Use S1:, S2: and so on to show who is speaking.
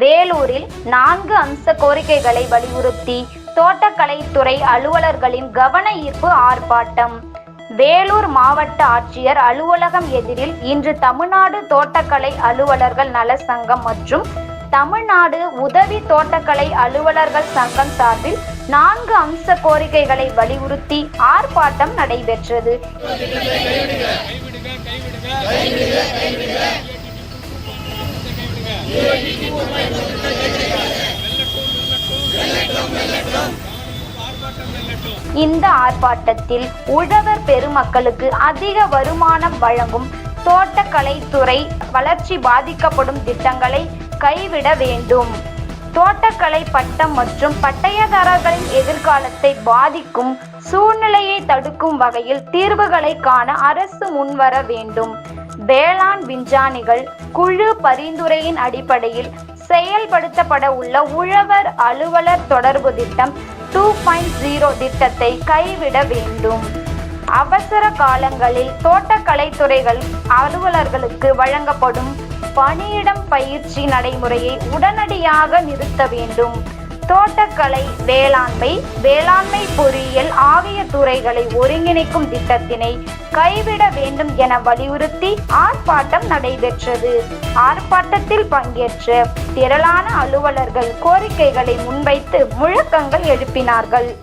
S1: வேலூரில் நான்கு அம்ச கோரிக்கைகளை வலியுறுத்தி தோட்டக்கலைத்துறை அலுவலர்களின் கவன ஈர்ப்பு ஆர்ப்பாட்டம். வேலூர் மாவட்ட ஆட்சியர் அலுவலகம் எதிரில் இன்று தமிழ்நாடு தோட்டக்கலை அலுவலர்கள் நல சங்கம் மற்றும் தமிழ்நாடு உதவி தோட்டக்கலை அலுவலர்கள் சங்கம் சார்பில் நான்கு அம்ச கோரிக்கைகளை வலியுறுத்தி ஆர்ப்பாட்டம் நடைபெற்றது. இந்த ஆர்ப்பாட்டத்தில் உழவர் பெருமக்களுக்கு அதிக வருமானம் வழங்கும் தோட்டக்கலைத்துறை வளர்ச்சி பாதிக்கப்படும் திட்டங்களை கைவிட வேண்டும். தோட்டக்கலை பட்டம் மற்றும் பட்டயதாரர்களின் எதிர்காலத்தை பாதிக்கும் சூழ்நிலையை தடுக்கும் வகையில் தீர்வுகளை காண அரசு முன்வர வேண்டும். வேளாண் விஞ்ஞானிகள் குழு பரிந்துரையின் அடிப்படையில் செயல்படுத்தப்பட உள்ள உழவர் அலுவலர் தொடர்பு திட்டம் டூ பாயிண்ட் ஜீரோ திட்டத்தை கைவிட வேண்டும். அவசர காலங்களில் தோட்டக்கலைத்துறைகள் அலுவலர்களுக்கு வழங்கப்படும் பணியிடம் பயிற்சி நடைமுறையை உடனடியாக நிறுத்த வேண்டும். தோட்டக்கலை வேளாண்மை வேளாண்மை பொறியியல் ஆகிய துறைகளை ஒருங்கிணைக்கும் திட்டத்தினை கைவிட வேண்டும் என வலியுறுத்தி ஆர்ப்பாட்டம் நடைபெற்றது. ஆர்ப்பாட்டத்தில் பங்கேற்ற திரளான அலுவலர்கள் கோரிக்கைகளை முன்வைத்து முழக்கங்கள் எழுப்பினார்கள்.